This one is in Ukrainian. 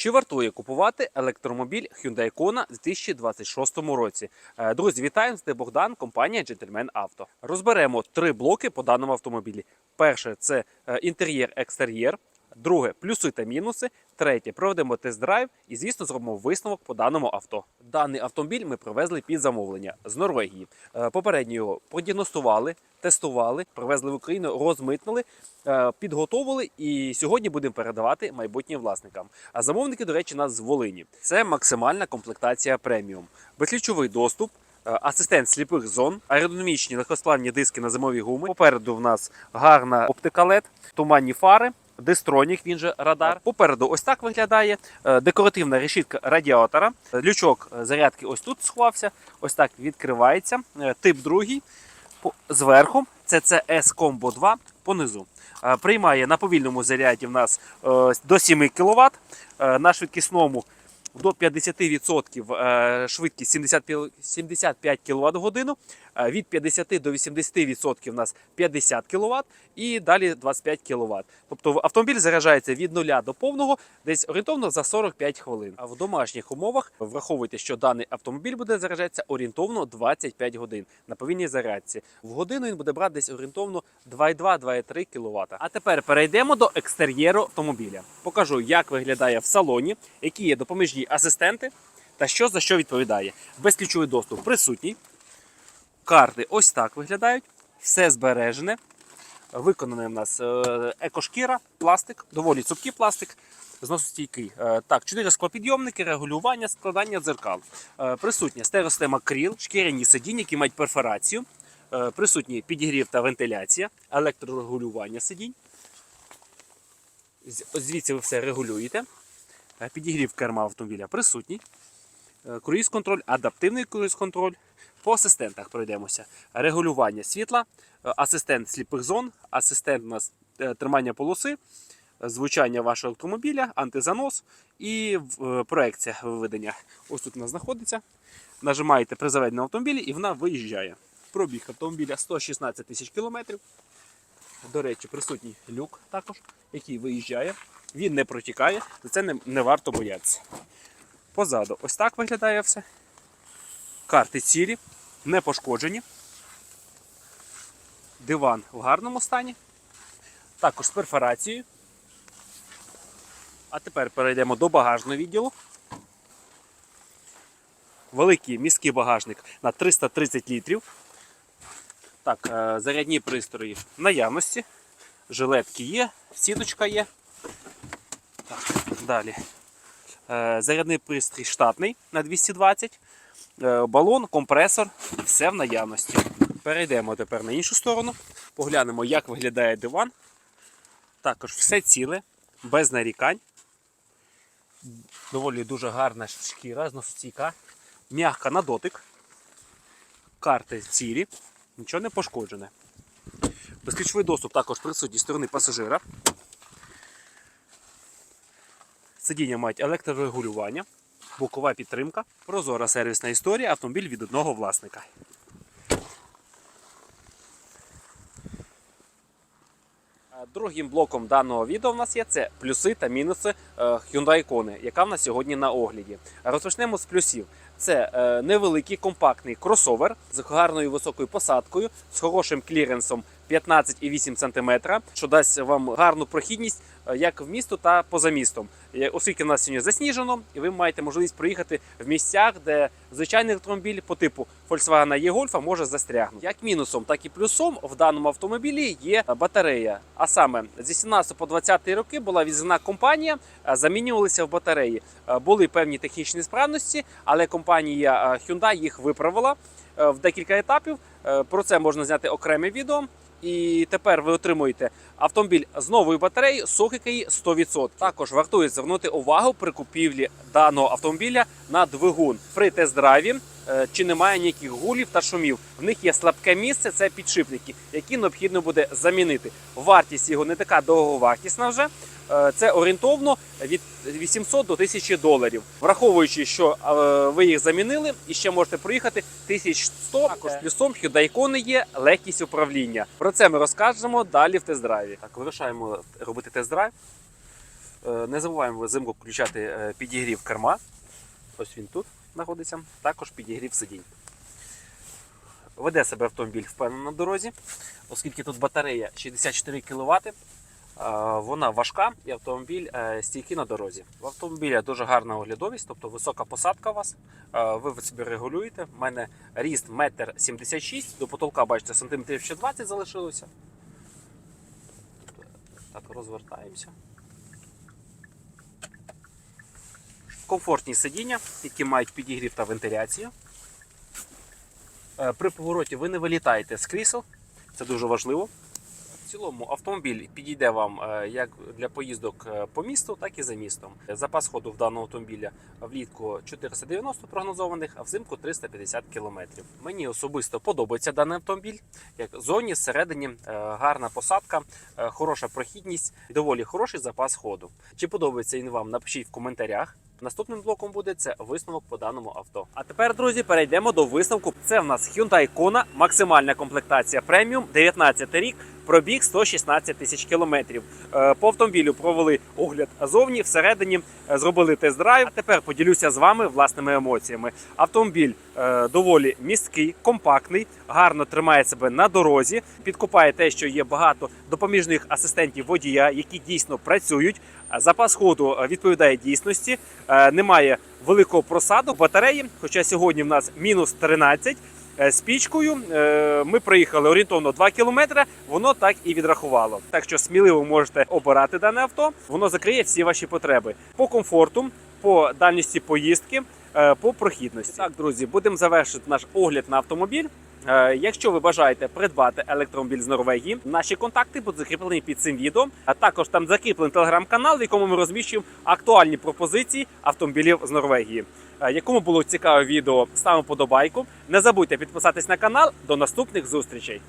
Чи вартує купувати електромобіль Hyundai Kona у 2026 році? Е, Друзі, вітаємо! Це Богдан, компанія Gentleman Auto. Розберемо три блоки по даному автомобілі. Перше це е, інтер'єр-екстер'єр. Друге плюси та мінуси. Третє проведемо тест-драйв і, звісно, зробимо висновок по даному авто. Даний автомобіль ми привезли під замовлення з Норвегії. Е, Попередньо його продіагностували, тестували, привезли в Україну, розмитнили, е, підготовили і сьогодні будемо передавати майбутнім власникам. А замовники, до речі, нас з Волині. Це максимальна комплектація преміум, безключовий доступ. е, Асистент сліпих зон, аеродинамічні легкосплавні диски на зимові гуми. Попереду в нас гарна оптика LED, туманні фари, дистронік, він же радар. Попереду ось так виглядає е, декоративна решітка радіатора. Лючок е, зарядки ось тут сховався, ось так відкривається. Е, Тип другий зверху. Це CS Combo 2 понизу. Приймає на повільному заряді в нас до 7 кВт, на швидкісному до 50% е, швидкість 75 кВт в годину, е, від 50 до 80% у нас 50 кВт і далі 25 кВт. Тобто автомобіль заряджається від нуля до повного десь орієнтовно за 45 хвилин. А в домашніх умовах враховуйте, що даний автомобіль буде заряджатися орієнтовно 25 годин на повільній зарядці. В годину він буде брати десь орієнтовно 2,2-2,3 кВт. А тепер перейдемо до екстер'єру автомобіля. Покажу, як виглядає в салоні, які є допоміжні асистенти та що за що відповідає. Безключовий доступ присутній. Карти ось так виглядають. Все збережене. Виконаний в нас е, екошкіра, пластик, доволі цупкий пластик, зносостійкий. Е, Так, чотири склопідйомники, регулювання, складання дзеркал. Е, Присутня стереосистема кріл, шкіряні сидіння, які мають перфорацію. Присутні підігрів та вентиляція, електрорегулювання сидінь. Звідси ви все регулюєте. Е, Підігрів керма автомобіля присутній. Е, Круїз-контроль, адаптивний круїз-контроль. По асистентах пройдемося. Регулювання світла, е, асистент сліпих зон, асистент е, тримання полоси, звучання вашого автомобіля, антизанос і проекція виведення. Ось тут вона знаходиться. Нажимаєте при заведеному автомобілі і вона виїжджає. Пробіг автомобіля 116 тисяч кілометрів. До речі, присутній люк також, який виїжджає. Він не протікає, за це не, не варто боятися. Позаду ось так виглядає все. Карти цілі, не пошкоджені. Диван в гарному стані. Також з перфорацією. А тепер перейдемо до багажного відділу. Великий міський багажник на 330 літрів. Так, е, зарядні пристрої в наявності. Жилетки є, сіточка є. Далі. Е, Зарядний пристрій штатний на 220. Е, Балон, компресор, все в наявності. Перейдемо тепер на іншу сторону. Поглянемо, як виглядає диван. Також все ціле, без нарікань. Доволі дуже гарна шкіра, зносостійка. М'ягка на дотик. Карти цілі, нічого не пошкоджене. Безключовий доступ також присутній сторони пасажира. Сидіння мають електрорегулювання, бокова підтримка, прозора сервісна історія, автомобіль від одного власника. Другим блоком даного відео в нас є це плюси та мінуси е, Hyundai Kona, яка в нас сьогодні на огляді. Розпочнемо з плюсів. Це е, невеликий компактний кросовер з гарною високою посадкою, з хорошим кліренсом 15,8 см, що дасть вам гарну прохідність е, як в місто та поза містом. Е, Оскільки в нас сьогодні засніжено, і ви маєте можливість проїхати в місцях, де звичайний автомобіль по типу Volkswagen e-Golf може застрягнути. Як мінусом, так і плюсом в даному автомобілі є батарея. А саме зі 17 по 20 роки була візна компанія, замінювалися в батареї. Е, Були певні технічні справності, але компанія Hyundai їх виправила в декілька етапів. Про це можна зняти окреме відео. І тепер ви отримуєте автомобіль з новою батареєю Сохикаї 100%. Також вартує звернути увагу при купівлі даного автомобіля на двигун при тест-драйві. е, Чи немає ніяких гулів та шумів? В них є слабке місце, це підшипники, які необхідно буде замінити. Вартість його не така довговартісна вже. Е, Це орієнтовно від 800 до 1000 доларів. Враховуючи, що е, ви їх замінили і ще можете проїхати 1100. Також плюсом Hyundai Kona є легкість управління. Про це ми розкажемо далі в тест-драйві. Так, вирушаємо робити тест-драйв. Е, Не забуваємо взимку включати підігрів керма. Ось він тут знаходиться. Також підігрів сидінь. Веде себе автомобіль впевнено на дорозі, оскільки тут батарея 64 кВт. Вона важка і автомобіль е, стійкий на дорозі. В автомобіля дуже гарна оглядовість, тобто висока посадка у вас. Е, Ви собі регулюєте. У мене ріст 1,76 м, до потолка, бачите, сантиметрів ще 20 залишилося. Так, розвертаємося. Комфортні сидіння, які мають підігрів та вентиляцію. Е, При повороті ви не вилітаєте з крісел, це дуже важливо. Цілому автомобіль підійде вам е, як для поїздок е, по місту, так і за містом. Запас ходу в даного автомобіля влітку 490 прогнозованих, а взимку 350 км. Мені особисто подобається даний автомобіль. Як зовні, всередині е, гарна посадка, хороша прохідність доволі хороший запас ходу. Чи подобається він вам? Напишіть в коментарях. Наступним блоком буде це висновок по даному авто. А тепер, друзі, перейдемо до висновку. Це в нас Hyundai Kona, максимальна комплектація преміум, 19 рік, пробіг 116 тисяч кілометрів. Е, По автомобілю провели огляд зовні, всередині е, зробили тест-драйв. Тепер поділюся з вами власними емоціями. Автомобіль е, доволі місткий, компактний, гарно тримає себе на дорозі. Підкупає те, що є багато допоміжних асистентів водія, які дійсно працюють. Запас ходу відповідає дійсності. Немає великого просаду батареї. Хоча сьогодні в нас мінус 13. Е, З пічкою е, ми проїхали орієнтовно 2 кілометри. Воно так і відрахувало. Так що сміливо можете обирати дане авто. Воно закриє всі ваші потреби по комфорту, по дальності поїздки, е, по прохідності. Так, друзі, будемо завершити наш огляд на автомобіль. Е, Якщо ви бажаєте придбати електромобіль з Норвегії, наші контакти будуть закріплені під цим відео. А також там закріплений телеграм-канал, в якому ми розміщуємо актуальні пропозиції автомобілів з Норвегії. Е, Якому було цікаве відео, ставимо подобайку. Не забудьте підписатись на канал. До наступних зустрічей.